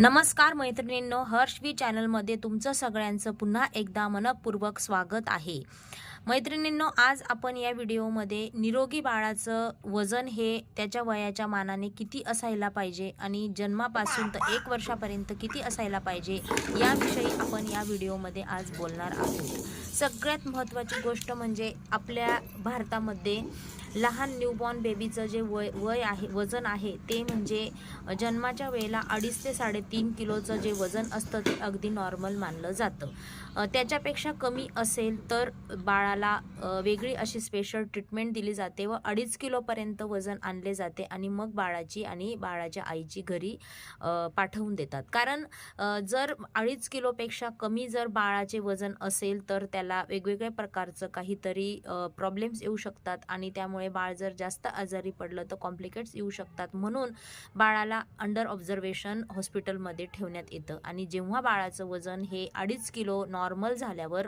नमस्कार मैत्रिणींनो हर्षवी चॅनलमध्ये तुमचं सगळ्यांचं पुन्हा एकदा मनपूर्वक स्वागत आहे. मैत्रिणींनो आज आपण या व्हिडिओमध्ये निरोगी बाळाचं वजन हे त्याच्या वयाच्या मानाने किती असायला पाहिजे आणि जन्मापासून तर एक वर्षापर्यंत किती असायला पाहिजे याविषयी आपण या व्हिडिओमध्ये आज बोलणार आहोत. सगळ्यात महत्त्वाची गोष्ट म्हणजे आपल्या भारतामध्ये लहान न्यूबॉर्न बेबीचं जे वय वय आहे वजन आहे ते म्हणजे जन्माच्या वेळेला अडीच ते साडेतीन किलोचं जे वजन असतं ते अगदी नॉर्मल मानलं जातं. त्याच्यापेक्षा कमी असेल तर बाळाला वेगळी अशी स्पेशल ट्रीटमेंट दिली जाते व अडीच किलोपर्यंत वजन आणले जाते आणि मग बाळाची आणि बाळाच्या आईची घरी पाठवून देतात. कारण जर अडीच किलोपेक्षा कमी जर बाळाचे वजन असेल तर त्याला वेगवेगळ्या प्रकारचं काहीतरी प्रॉब्लेम्स येऊ शकतात आणि त्यामुळे बाळ जर जास्त आजारी पडलं तर कॉम्प्लिकेट्स येऊ शकतात म्हणून बाळाला अंडर ऑब्झर्वेशन हॉस्पिटलमध्ये ठेवण्यात येतं. आणि जेव्हा बाळाचं वजन हे अडीच किलो नॉर्मल झाल्यावर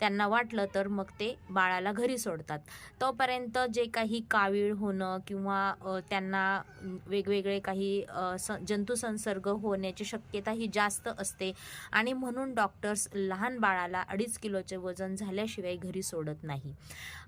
त्यांना वाटलं तर मग ते बाळाला घरी सोडतात. तोपर्यंत जे काही कावीळ होणं किंवा त्यांना वेगवेगळे काही स जंतुसंसर्ग होण्याची शक्यता ही जास्त असते. आणि म्हणून डॉक्टर्स लहान बाळाला अडीच किलोचे वजन वजन झाल्याशिवाय घरी सोडत नाही.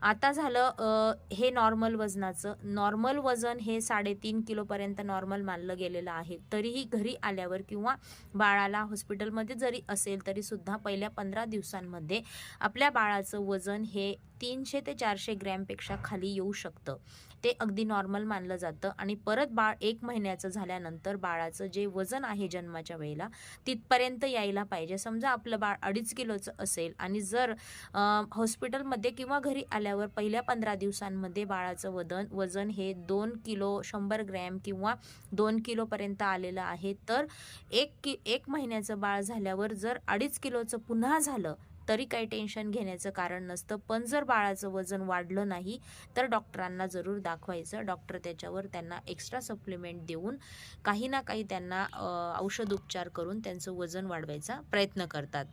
आता झालं हे नॉर्मल वजनाचं. नॉर्मल वजन हे साडेतीन किलोपर्यंत नॉर्मल मानलं गेलेलं आहे. तरीही घरी आल्यावर किंवा बाळाला हॉस्पिटलमध्ये जरी असेल तरीसुद्धा पहिल्या पंधरा दिवसांमध्ये आपल्या बाळाचं वजन हे तीनशे ते चारशे ग्रॅमपेक्षा खाली येऊ शकतं. ते अगदी नॉर्मल मानलं जातं. आणि परत बाळ एक महिन्याचं झाल्यानंतर बाळाचं जे वजन आहे जन्माच्या वेळेला तिथपर्यंत यायला पाहिजे. समजा आपलं बाळ अडीच किलोचं असेल आणि जर हॉस्पिटलमध्ये किंवा घरी आल्यावर पहिल्या पंधरा दिवसांमध्ये बाळाचं वजन वजन हे दोन किलो शंभर ग्रॅम किंवा दोन किलोपर्यंत आलेलं आहे तर एक कि एक महिन्याचं बाळ झाल्यावर जर अडीच किलोचं पुन्हा झालं तरी काही टेन्शन घेण्याचं कारण नसतं. पण जर बाळाचं वजन वाढलं नाही तर डॉक्टरांना जरूर दाखवायचं. डॉक्टर त्याच्यावर त्यांना एक्स्ट्रा सप्लिमेंट देऊन काही ना काही त्यांना औषधोपचार औषध उपचार करून त्यांचं वजन वाढवायचा प्रयत्न करतात.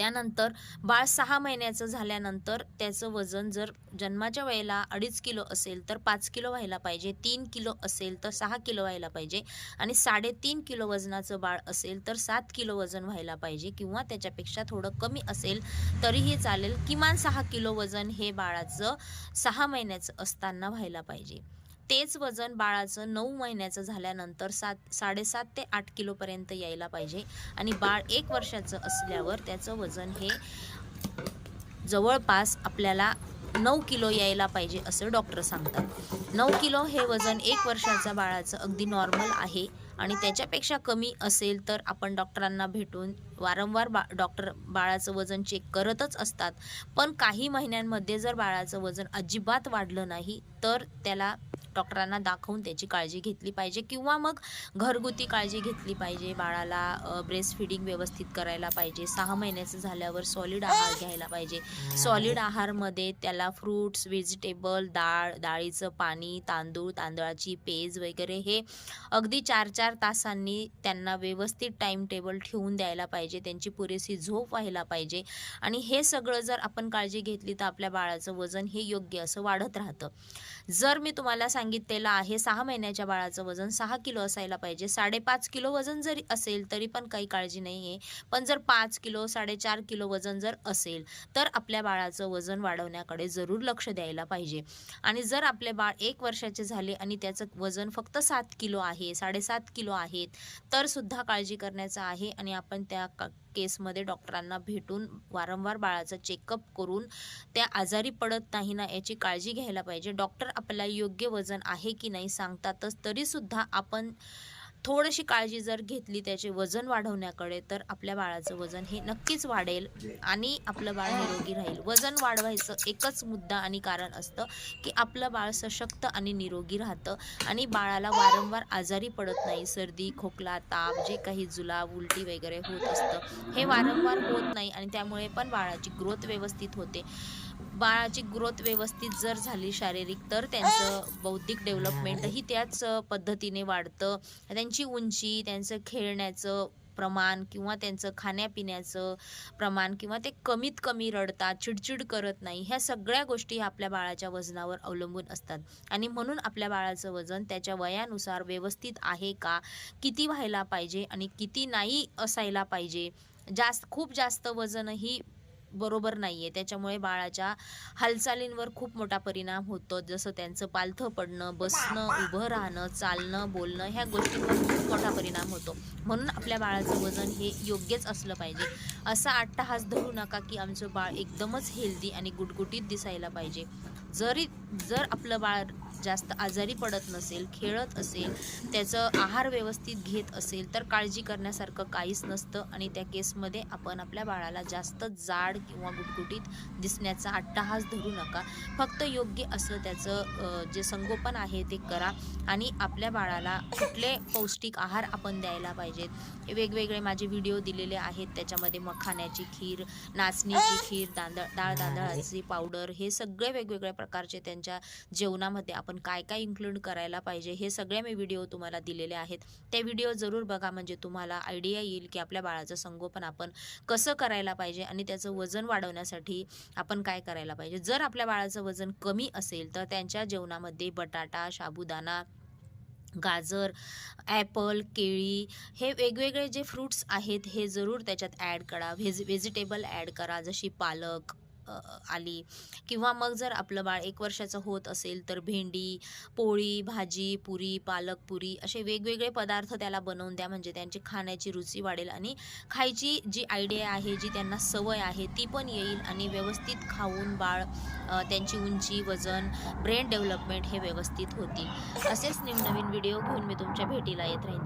त्यानंतर बाळ सहा महिन्याचं झाल्यानंतर त्याचं वजन जर जन्माच्या वेळेला अडीच किलो असेल तर पाच किलो व्हायला पाहिजे तीन किलो असेल तर सहा किलो व्हायला पाहिजे आणि साडेतीन किलो वजनाचं बाळ असेल तर सात किलो वजन व्हायला पाहिजे किंवा त्याच्यापेक्षा थोडं कमी असेल तरीही चालेल. किमान सहा किलो वजन हे बाळाचं सहा महिन्याचं असताना व्हायला पाहिजे. तेच वजन बाळाचं नऊ महिन्याचं झाल्यानंतर सात साडेसात ते आठ किलोपर्यंत यायला पाहिजे. आणि बाळ एक वर्षाचं असल्यावर त्याचं वजन हे जवळपास आपल्याला नऊ किलो यायला पाहिजे असं डॉक्टर सांगतात. नऊ किलो हे वजन एक वर्षाच्या बाळाचं अगदी नॉर्मल आहे. आणि त्याच्यापेक्षा कमी असेल तर आपण डॉक्टरांना भेटून वारंवार बा डॉक्टर बाळाचं वजन चेक करतच असतात. पण काही महिन्यांमध्ये जर बाळाचं वजन अजिबात वाढलं नाही तर त्याला डॉक्टरांना दाखवून त्याची काळजी घेतली पाहिजे किंवा मग घरगुती काळजी घेतली पाहिजे. बाळाला ब्रेस्ट फिडिंग व्यवस्थित करायला पाहिजे. सहा महिन्याचं झाल्यावर सॉलिड आहार घ्यायला पाहिजे. सॉलिड आहारमध्ये त्याला फ्रूट्स व्हेजिटेबल डाळ डाळीचं पाणी तांदूळ तांदळाची पेज वगैरे हे अगदी चार चार तासांनी त्यांना व्यवस्थित टाईम टेबल ठेवून द्यायला पाहिजे. त्यांची पुरेशी झोप व्हायला पाहिजे. आणि हे सगळं जर आपण काळजी घेतली तर आपल्या बाळाचं वजन हे योग्य असं वाढत राहतं. जर मी तुम्हाला सांगितलेलं आहे सहा महिन्याच्या बाळाचं वजन सहा किलो असायला पाहिजे. साडेपाच किलो वजन जरी असेल तरी पण काही काळजी नाही आहे पण जर पाच किलो साडेचार किलो वजन जर असेल तर आपल्या बाळाचं वजन वाढवण्याकडे जरूर लक्ष द्यायला पाहिजे. आणि जर आपले बाळ एक वर्षाचे झाले आणि त्याचं वजन फक्त सात किलो आहे साडेसात किलो आहेत तर सुद्धा काळजी करण्याचं आहे आणि आपण त्या केसमध्ये डॉक्टरांना भेटून वारंवार बाळाचं चेकअप करून त्या आजारी पडत नाही ना याची काळजी घ्यायला पाहिजे. डॉक्टर आपल्याला योग्य वजन आहे की नाही सांगतातच तरीसुद्धा आपण थोडीशी काळजी जर घेतली त्याचे वजन वाढवण्याकडे तर आपल्या बाळाचं वजन हे नक्कीच वाढेल आणि आपलं बाळ निरोगी राहील. वजन वाढवायचं एकच मुद्दा आणि कारण असतं की आपलं बाळ सशक्त आणि निरोगी राहतं आणि बाळाला वारंवार आजारी पडत नाही. सर्दी खोकला ताप जे काही जुलाब उलटी वगैरे होत असतं हे वारंवार होत नाही आणि त्यामुळे पण बाळाची ग्रोथ व्यवस्थित होते. बाळाची ग्रोथ व्यवस्थित जर झाली शारीरिक तर त्यांचं बौद्धिक डेव्हलपमेंटही त्याच पद्धतीने वाढतं. त्यांची उंची त्यांचं खेळण्याचं प्रमाण किंवा त्यांचं खाण्यापिण्याचं प्रमाण किंवा ते कमीत कमी रडतात चिडचिड करत नाही ह्या सगळ्या गोष्टी ह्या आपल्या बाळाच्या वजनावर अवलंबून असतात. आणि म्हणून आपल्या बाळाचं वजन त्याच्या वयानुसार व्यवस्थित आहे का किती व्हायला पाहिजे आणि किती नाही असायला पाहिजे जास्त खूप जास्त वजनही बरोबर नाही आहे त्याच्यामुळे बाळाच्या हालचालींवर खूप मोठा परिणाम होतो. जसं त्यांचं पालथं पडणं बसणं उभं राहणं चालणं बोलणं ह्या गोष्टींवर खूप मोठा परिणाम होतो. म्हणून आपल्या बाळाचं वजन हे योग्यच असलं पाहिजे. असा अट्टहास धरू नका की आमचं बाळ एकदमच हेल्दी आणि गुटगुटीत दिसायला पाहिजे. जरी जर आपलं बाळ जास्त आजारी पडत नसेल खेळत असेल त्याचं आहार व्यवस्थित घेत असेल तर काळजी करण्यासारखं काहीच नसतं. आणि त्या केसमध्ये आपण आपल्या बाळाला जास्त जाड किंवा गुटगुटीत दिसण्याचा अट्टहास धरू नका. फक्त योग्य असं त्याचं जे संगोपन आहे ते करा. आणि आपल्या बाळाला कुठले पौष्टिक आहार आपण द्यायला पाहिजेत? वेगवेगळे माझे व्हिडिओ दिलेले आहेत. त्याच्यामध्ये मखाण्याची खीर नाचणीची खीर तांदळ डाळ तांदळाची पावडर हे सगळे वेगवेगळ्या प्रकारचे त्यांच्या जेवणामध्ये आपण आपण काय काय इन्क्लूड करायला पाहिजे हे सगळे मी व्हिडिओ तुम्हाला दिलेले आहेत. ते व्हिडिओ जरूर बघा म्हणजे तुम्हाला आयडिया येईल की आपल्या बाळाचं संगोपन आपण कसं करायला पाहिजे आणि त्याचं वजन वाढवण्यासाठी आपण काय करायला पाहिजे. जर आपल्या बाळाचं वजन कमी असेल तर त्यांच्या जेवणामध्ये बटाटा साबुदाणा गाजर ॲपल केळी हे वेगवेगळे जे फ्रूट्स आहेत हे जरूर त्याच्यात ॲड करा. व्हेज व्हेजिटेबल ॲड करा जशी पालक आली. किंवा मग जर आपलं बाळ एक वर्षाचं होत असेल तर भेंडी पोळी भाजी पुरी पालक पुरी असे वेगवेगळे पदार्थ त्याला बनवून द्या. म्हणजे त्यांची खाण्याची रुची वाढेल आणि खायची जी आयडिया आहे जी त्यांना सवय आहे ती पण येईल आणि व्यवस्थित खाऊन बाळ त्यांची उंची वजन ब्रेन डेव्हलपमेंट हे व्यवस्थित होतील. असेच नवीन व्हिडिओ घेऊन मी तुमच्या भेटीला येत राहीन.